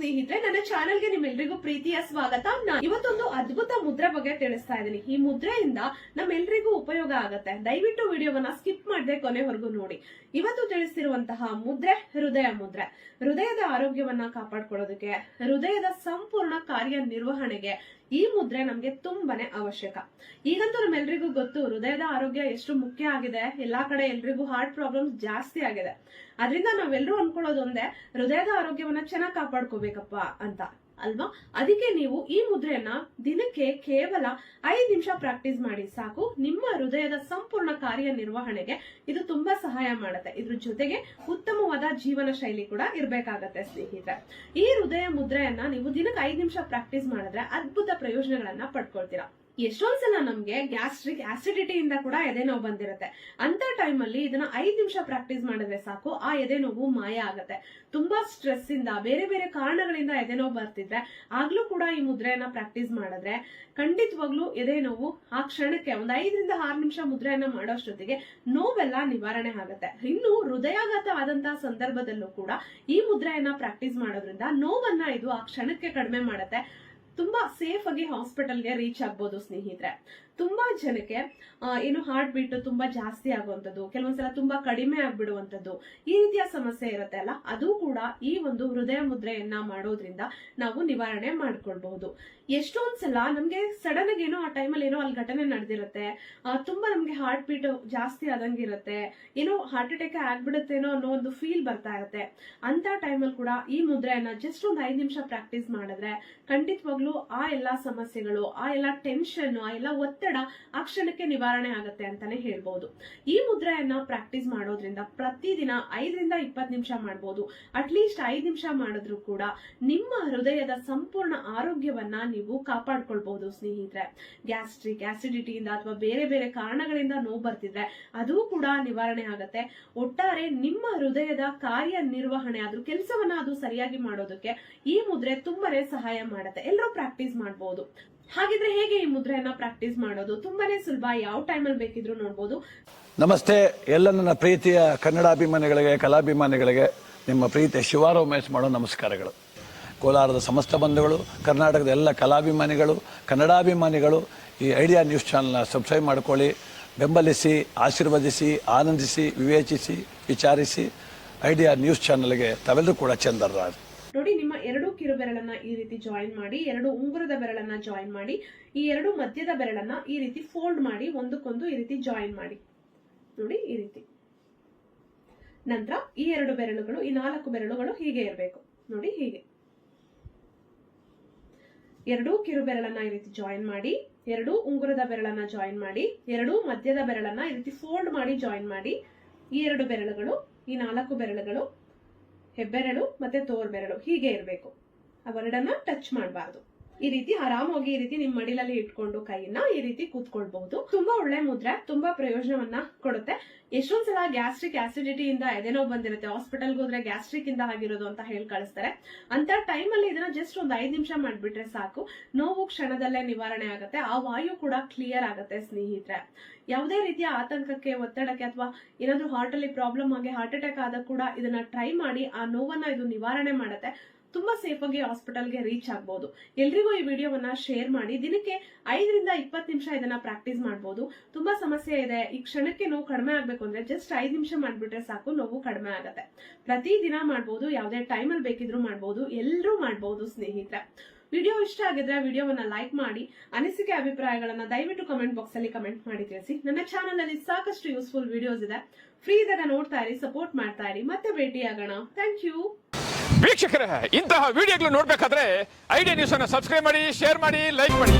ಸ್ನೇಹಿತರೆ, ನನ್ನ ಚಾನೆಲ್ಗೆ ನಿಮ್ಮೆಲ್ಲರಿಗೂ ಪ್ರೀತಿಯ ಸ್ವಾಗತ. ನಾನು ಇವತ್ತೊಂದು ಅದ್ಭುತ ಮುದ್ರೆ ಬಗ್ಗೆ ತಿಳಿಸ್ತಾ ಇದ್ದೀನಿ. ಈ ಮುದ್ರೆಯಿಂದ ನಮ್ಮೆಲ್ರಿಗೂ ಉಪಯೋಗ ಆಗತ್ತೆ. ದಯವಿಟ್ಟು ವಿಡಿಯೋವನ್ನ ಸ್ಕಿಪ್ ಮಾಡದೆ ಕೊನೆವರೆಗೂ ನೋಡಿ. ಇವತ್ತು ತಿಳಿಸಿರುವಂತಹ ಮುದ್ರೆ, ಹೃದಯ ಮುದ್ರೆ. ಹೃದಯದ ಆರೋಗ್ಯವನ್ನ ಕಾಪಾಡ್ಕೊಳ್ಳೋದಕ್ಕೆ, ಹೃದಯದ ಸಂಪೂರ್ಣ ಕಾರ್ಯ ನಿರ್ವಹಣೆಗೆ ಈ ಮುದ್ರೆ ನಮ್ಗೆ ತುಂಬಾನೇ ಅವಶ್ಯಕ. ಈಗಂತೂ ನಮ್ಮೆಲ್ರಿಗೂ ಗೊತ್ತು, ಹೃದಯದ ಆರೋಗ್ಯ ಎಷ್ಟು ಮುಖ್ಯ ಆಗಿದೆ. ಎಲ್ಲಾ ಕಡೆ ಎಲ್ರಿಗೂ ಹಾರ್ಟ್ ಪ್ರಾಬ್ಲಮ್ಸ್ ಜಾಸ್ತಿ ಆಗಿದೆ. ಅದರಿಂದ ನಾವೆಲ್ಲರೂ ಅನ್ಕೊಳ್ಳೋದೊಂದೇ, ಹೃದಯದ ಆರೋಗ್ಯವನ್ನ ಚೆನ್ನಾಗಿ ಕಾಪಾಡ್ಕೋಬೇಕಪ್ಪ ಅಂತ ಅಲ್ವಾ? ಅದಕ್ಕೆ ನೀವು ಈ ಮುದ್ರೆಯನ್ನ ದಿನಕ್ಕೆ ಕೇವಲ ಐದು ನಿಮಿಷ ಪ್ರಾಕ್ಟೀಸ್ ಮಾಡಿ ಸಾಕು. ನಿಮ್ಮ ಹೃದಯದ ಸಂಪೂರ್ಣ ಕಾರ್ಯ ನಿರ್ವಹಣೆಗೆ ಇದು ತುಂಬಾ ಸಹಾಯ ಮಾಡುತ್ತೆ. ಇದ್ರ ಜೊತೆಗೆ ಉತ್ತಮವಾದ ಜೀವನ ಶೈಲಿ ಕೂಡ ಇರಬೇಕಾಗತ್ತೆ ಸ್ನೇಹಿತರೆ. ಈ ಹೃದಯ ಮುದ್ರೆಯನ್ನ ನೀವು ದಿನಕ್ಕೆ ಐದು ನಿಮಿಷ ಪ್ರಾಕ್ಟೀಸ್ ಮಾಡಿದ್ರೆ ಅದ್ಭುತ ಪ್ರಯೋಜನಗಳನ್ನ ಪಡ್ಕೊಳ್ತೀರಾ. ಎಷ್ಟೊಂದ್ ಸಲ ನಮ್ಗೆ ಗ್ಯಾಸ್ಟ್ರಿಕ್ ಆಸಿಡಿಟಿ ಇಂದ ಕೂಡ ಎದೆ ನೋವು ಬಂದಿರುತ್ತೆ. ಅಂತ ಟೈಮ್ ಅಲ್ಲಿ ಇದನ್ನ ಐದ್ ನಿಮಿಷ ಪ್ರಾಕ್ಟೀಸ್ ಮಾಡಿದ್ರೆ ಸಾಕು, ಆ ಎದೆ ನೋವು ಮಾಯ ಆಗುತ್ತೆ. ತುಂಬಾ ಸ್ಟ್ರೆಸ್ ಇಂದ, ಬೇರೆ ಬೇರೆ ಕಾರಣಗಳಿಂದ ಎದೆ ನೋವು ಬರ್ತಿದ್ರೆ ಆಗ್ಲೂ ಕೂಡ ಈ ಮುದ್ರೆಯನ್ನ ಪ್ರಾಕ್ಟೀಸ್ ಮಾಡಿದ್ರೆ ಖಂಡಿತವಾಗ್ಲೂ ಎದೆ ನೋವು ಆ ಕ್ಷಣಕ್ಕೆ ಒಂದ್ ಐದರಿಂದ ಆರು ನಿಮಿಷ ಮುದ್ರೆಯನ್ನ ಮಾಡೋಷ್ಟೊತ್ತಿಗೆ ನೋವೆಲ್ಲ ನಿವಾರಣೆ ಆಗುತ್ತೆ. ಇನ್ನು ಹೃದಯಾಘಾತ ಆದಂತಹ ಸಂದರ್ಭದಲ್ಲೂ ಕೂಡ ಈ ಮುದ್ರೆಯನ್ನ ಪ್ರಾಕ್ಟೀಸ್ ಮಾಡೋದ್ರಿಂದ ನೋವನ್ನ ಇದು ಆ ಕ್ಷಣಕ್ಕೆ ಕಡಿಮೆ ಮಾಡುತ್ತೆ. ತುಂಬಾ ಸೇಫ್ ಆಗಿ ಹಾಸ್ಪಿಟಲ್ಗೆ ರೀಚ್ ಆಗ್ಬೋದು ಸ್ನೇಹಿತರೆ. ತುಂಬಾ ಜನಕ್ಕೆ ಏನು ಹಾರ್ಟ್ ಬೀಟ್ ತುಂಬಾ ಜಾಸ್ತಿ ಆಗುವಂಥದ್ದು, ಕೆಲವೊಂದ್ಸಲ ತುಂಬಾ ಕಡಿಮೆ ಆಗ್ಬಿಡುವಂಥದ್ದು ಈ ರೀತಿಯ ಸಮಸ್ಯೆ ಇರುತ್ತೆ ಅಲ್ಲ? ಅದು ಕೂಡ ಈ ಒಂದು ಹೃದಯ ಮುದ್ರೆಯನ್ನ ಮಾಡೋದ್ರಿಂದ ನಾವು ನಿವಾರಣೆ ಮಾಡ್ಕೊಳ್ಬಹುದು. ಎಷ್ಟೊಂದ್ಸಲ ನಮ್ಗೆ ಸಡನ್ ಆಗಿ ಏನೋ ಆ ಟೈಮಲ್ಲಿ ಏನೋ ಅಲ್ಲಿ ಘಟನೆ ನಡೆದಿರುತ್ತೆ ತುಂಬಾ ನಮ್ಗೆ ಹಾರ್ಟ್ ಬೀಟ್ ಜಾಸ್ತಿ ಆದಂಗಿರುತ್ತೆ ಏನೋ ಹಾರ್ಟ್ ಅಟ್ಯಾಕ್ ಆಗ್ಬಿಡುತ್ತೇನೋ ಅನ್ನೋ ಒಂದು ಫೀಲ್ ಬರ್ತಾ ಇರುತ್ತೆ. ಅಂತ ಟೈಮಲ್ಲಿ ಕೂಡ ಈ ಮುದ್ರೆಯನ್ನ ಜಸ್ಟ್ ಒಂದು ಐದು ನಿಮಿಷ ಪ್ರಾಕ್ಟೀಸ್ ಮಾಡಿದ್ರೆ ಖಂಡಿತವಾಗ್ಲೂ ಆ ಎಲ್ಲಾ ಸಮಸ್ಯೆಗಳು, ಆ ಎಲ್ಲಾ ಟೆನ್ಷನ್ ಆ ಎಲ್ಲಾ ಒತ್ತಡ ಆ ಕ್ಷಣಕ್ಕೆ ನಿವಾರಣೆ ಆಗುತ್ತೆ ಅಂತಾನೆ ಹೇಳ್ಬಹುದು ಈ ಮುದ್ರೆಯನ್ನ ಪ್ರಾಕ್ಟೀಸ್ ಮಾಡೋದ್ರಿಂದ ಪ್ರತಿದಿನ ಐದರಿಂದ ಇಪ್ಪತ್ ನಿಮಿಷ ಮಾಡ್ಬೋದು. ಅಟ್ಲೀಸ್ಟ್ ಐದು ನಿಮಿಷ ಮಾಡಿದ್ರು ಕೂಡ ನಿಮ್ಮ ಹೃದಯದ ಸಂಪೂರ್ಣ ಆರೋಗ್ಯವನ್ನ ನೀವು ಕಾಪಾಡ್ಕೊಳ್ಬಹುದು ಸ್ನೇಹಿತರೆ. ಗ್ಯಾಸ್ಟ್ರಿಕ್ ಆಸಿಡಿಟಿಯಿಂದ ಅಥವಾ ಬೇರೆ ಬೇರೆ ಕಾರಣಗಳಿಂದ ನೋವು ಬರ್ತಿದ್ರೆ ಅದು ಕೂಡ ನಿವಾರಣೆ ಆಗತ್ತೆ. ಒಟ್ಟಾರೆ ನಿಮ್ಮ ಹೃದಯದ ಕಾರ್ಯ ನಿರ್ವಹಣೆ ಅದ್ರ ಕೆಲಸವನ್ನ ಅದು ಸರಿಯಾಗಿ ಮಾಡೋದಕ್ಕೆ ಈ ಮುದ್ರೆ ತುಂಬಾನೇ ಸಹಾಯ ಮಾಡುತ್ತೆ. ಎಲ್ಲರೂ ಪ್ರಾಕ್ಟೀಸ್ ಮಾಡಬಹುದು ಹಾಗಿದ್ರೆ ಹೇಗೆ ಈ ಮುದ್ರೆಯನ್ನ ಪ್ರಾಕ್ಟೀಸ್ ಮಾಡೋದು? ತುಂಬಾನೇ ಸುಲಭ. ಯಾವ ಟೈಮಲ್ಲಿ ಬೇಕಿದ್ರು ನೋಡಬಹುದು ನಮಸ್ತೆ. ಎಲ್ಲ ನನ್ನ ಪ್ರೀತಿಯ ಕನ್ನಡಾಭಿಮಾನಿಗಳಿಗೆ, ಕಲಾಭಿಮಾನಿಗಳಿಗೆ, ನಿಮ್ಮ ಪ್ರೀತಿಯ ಶಿವಾರ ಉಮೇಶ್ ಮಾಡೋ ನಮಸ್ಕಾರಗಳು. ಕೋಲಾರದ ಸಮಸ್ತ ಬಂಧುಗಳು, ಕರ್ನಾಟಕದ ಎಲ್ಲ ಕಲಾಭಿಮಾನಿಗಳು, ಕನ್ನಡಾಭಿಮಾನಿಗಳು, ಈ ಐಡಿಯಾ ನ್ಯೂಸ್ ಚಾನಲ್ನ ಸಬ್ಸ್ಕ್ರೈಬ್ ಮಾಡ್ಕೊಳ್ಳಿ. ಬೆಂಬಲಿಸಿ, ಆಶೀರ್ವದಿಸಿ, ಆನಂದಿಸಿ, ವಿವೇಚಿಸಿ, ವಿಚಾರಿಸಿ, ಐಡಿಯಾ ನ್ಯೂಸ್ ಚಾನಲ್ಗೆ ತಾವೆಲ್ಲರೂ ಕೂಡ ಚಂದರ್ರಾಜ್ ನೋಡಿ, ನಿಮ್ಮ ಎರಡು ಕಿರು ಬೆರಳನ್ನ ಈ ರೀತಿ ಜಾಯಿನ್ ಮಾಡಿ, ಎರಡು ಉಂಗುರದ ಬೆರಳನ್ನ ಜಾಯಿನ್ ಮಾಡಿ, ಈ ಎರಡು ಮಧ್ಯದ ಬೆರಳನ್ನ ಈ ರೀತಿ ಫೋಲ್ಡ್ ಮಾಡಿ, ಒಂದಕ್ಕೊಂದು ಈ ರೀತಿ ಜಾಯಿನ್ ಮಾಡಿ. ನೋಡಿ, ಈ ರೀತಿ. ನಂತರ ಈ ಎರಡು ಬೆರಳುಗಳು, ಈ ನಾಲ್ಕು ಬೆರಳುಗಳು ಹೀಗೆ ಇರಬೇಕು. ನೋಡಿ, ಹೀಗೆ. ಎರಡು ಕಿರು ಬೆರಳನ್ನ ಈ ರೀತಿ ಜಾಯಿನ್ ಮಾಡಿ, ಎರಡು ಉಂಗುರದ ಬೆರಳನ್ನ ಜಾಯಿನ್ ಮಾಡಿ, ಎರಡು ಮಧ್ಯದ ಬೆರಳನ್ನ ಈ ರೀತಿ ಫೋಲ್ಡ್ ಮಾಡಿ ಜಾಯಿನ್ ಮಾಡಿ, ಈ ಎರಡು ಬೆರಳುಗಳು, ಈ ನಾಲ್ಕು ಬೆರಳುಗಳು ಹೆಬ್ಬೆರಳು ಮತ್ತೆ ತೋರ್ಬೆರಳು ಹೀಗೆ ಇರಬೇಕು. ಅವೆರಡನ್ನ ಟಚ್ ಮಾಡಬಾರ್ದು. ಈ ರೀತಿ ಆರಾಮಾಗಿ ಈ ರೀತಿ ನಿಮ್ ಮಡಿಲಲ್ಲಿ ಇಟ್ಕೊಂಡು ಕೈಯನ್ನ ಈ ರೀತಿ ಕೂತ್ಕೊಳ್ಬಹುದು. ತುಂಬಾ ಒಳ್ಳೆ ಮುದ್ರೆ, ತುಂಬಾ ಪ್ರಯೋಜನವನ್ನ ಕೊಡುತ್ತೆ. ಎಷ್ಟೊಂದ್ ಸಲ ಗ್ಯಾಸ್ಟ್ರಿಕ್ ಆಸಿಡಿಟಿ ಇಂದ ಎದೆನೋ ಬಂದಿರುತ್ತೆ ಹಾಸ್ಪಿಟಲ್ ಹೋದ್ರೆ ಗ್ಯಾಸ್ಟ್ರಿಕ್ ಇಂದ ಆಗಿರೋದು ಅಂತ ಹೇಳಿ ಕಳಿಸ್ತಾರೆ. ಅಂತ ಟೈಮ್ ಅಲ್ಲಿ ಇದನ್ನ ಜಸ್ಟ್ ಒಂದ್ ಐದ್ ನಿಮಿಷ ಮಾಡ್ಬಿಟ್ರೆ ಸಾಕು. ನೋವು ಕ್ಷಣದಲ್ಲೇ ನಿವಾರಣೆ ಆಗುತ್ತೆ, ಆ ವಾಯು ಕೂಡ ಕ್ಲಿಯರ್ ಆಗುತ್ತೆ ಸ್ನೇಹಿತರೆ. ಯಾವುದೇ ರೀತಿಯ ಆತಂಕಕ್ಕೆ, ಒತ್ತಡಕ್ಕೆ ಅಥವಾ ಏನಾದ್ರೂ ಹಾರ್ಟ್ ಅಲ್ಲಿ ಪ್ರಾಬ್ಲಮ್ ಆಗಿ ಹಾರ್ಟ್ ಅಟ್ಯಾಕ್ ಆದಾಗ ಕೂಡ ಇದನ್ನ ಟ್ರೈ ಮಾಡಿ ಆ ನೋವನ್ನ ಇದು ನಿವಾರಣೆ ಮಾಡುತ್ತೆ. ತುಂಬಾ ಸೇಫ್ ಆಗಿ ಹಾಸ್ಪಿಟಲ್ಗೆ ರೀಚ್ ಆಗ್ಬಹುದು ಎಲ್ರಿಗೂ ಈ ವಿಡಿಯೋವನ್ನ ಶೇರ್ ಮಾಡಿ. ದಿನಕ್ಕೆ ಐದರಿಂದ ಇಪ್ಪತ್ತು ನಿಮಿಷ ಇದನ್ನ ಪ್ರಾಕ್ಟೀಸ್ ಮಾಡಬಹುದು ತುಂಬಾ ಸಮಸ್ಯೆ ಇದೆ. ಈ ಕ್ಷಣಕ್ಕೆ ನೋವು ಕಡಿಮೆ ಆಗ್ಬೇಕು ಅಂದ್ರೆ ಜಸ್ಟ್ ಐದು ನಿಮಿಷ ಮಾಡ್ಬಿಟ್ರೆ ಸಾಕು, ನೋವು ಕಡಿಮೆ ಆಗುತ್ತೆ. ಪ್ರತಿ ದಿನ ಯಾವ್ದೇ ಯಾವುದೇ ಟೈಮಲ್ಲಿ ಬೇಕಿದ್ರು ಮಾಡಬಹುದು ಎಲ್ಲರೂ ಮಾಡಬಹುದು ಸ್ನೇಹಿತರೆ. ವಿಡಿಯೋ ಇಷ್ಟ ಆಗಿದ್ರೆ ವಿಡಿಯೋವನ್ನ ಲೈಕ್ ಮಾಡಿ. ಅನಿಸಿಕೆ ಅಭಿಪ್ರಾಯಗಳನ್ನ ದಯವಿಟ್ಟು ಕಮೆಂಟ್ ಬಾಕ್ಸ್ ಅಲ್ಲಿ ಕಮೆಂಟ್ ಮಾಡಿ ತಿಳಿಸಿ. ನನ್ನ ಚಾನಲ್ ಅಲ್ಲಿ ಸಾಕಷ್ಟು ಯೂಸ್ಫುಲ್ ವಿಡಿಯೋಸ್ ಇದೆ. ಫ್ರೀ ಇದ್ದಾಗ ನೋಡ್ತಾ ಇರಿ ಸಪೋರ್ಟ್ ಮಾಡ್ತಾ ಇರಿ. ಮತ್ತೆ ಭೇಟಿಯಾಗೋಣ. ಥ್ಯಾಂಕ್ ಯು ವೀಕ್ಷಕರೇ ಇಂತಹ ವಿಡಿಯೋಗಳು ನೋಡ್ಬೇಕಾದ್ರೆ ಐಡಿಯಾ ನ್ಯೂಸ್ ಅನ್ನ ಸಬ್ಸ್ಕ್ರೈಬ್ ಮಾಡಿ ಶೇರ್ ಮಾಡಿ ಲೈಕ್ ಮಾಡಿ.